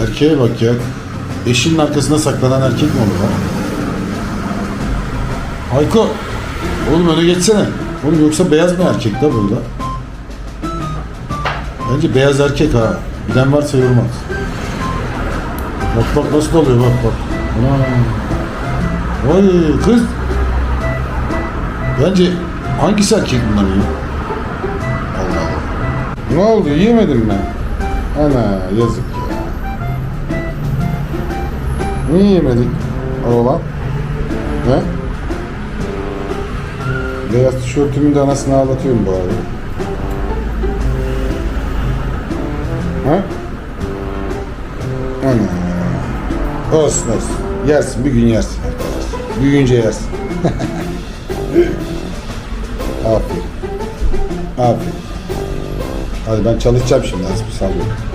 Erkeğe bak ya. Eşinin arkasına saklanan erkek mi olur lan? Hayko. Oğlum öne geçsene. Oğlum yoksa beyaz mı erkek da burada? Bence beyaz erkek ha. Bilen varsa yorum. Bak bak nasıl oluyor bak bak. Ana. Vay kız. Bence hangisi erkek bunlar ya? Allah Allah. Ne oldu yiyemedim mi? Ana yazık ya. Niye yemedik oğlan? Ne? Beyaz tişörtümün de anasını ağlatıyorum bu arada. Ha? Ana. Olsun olsun. Yersin bir gün yersin. Büyüyünce yersin. Aferin. Aferin. Hadi ben çalışacağım şimdi az bir sallıyorum.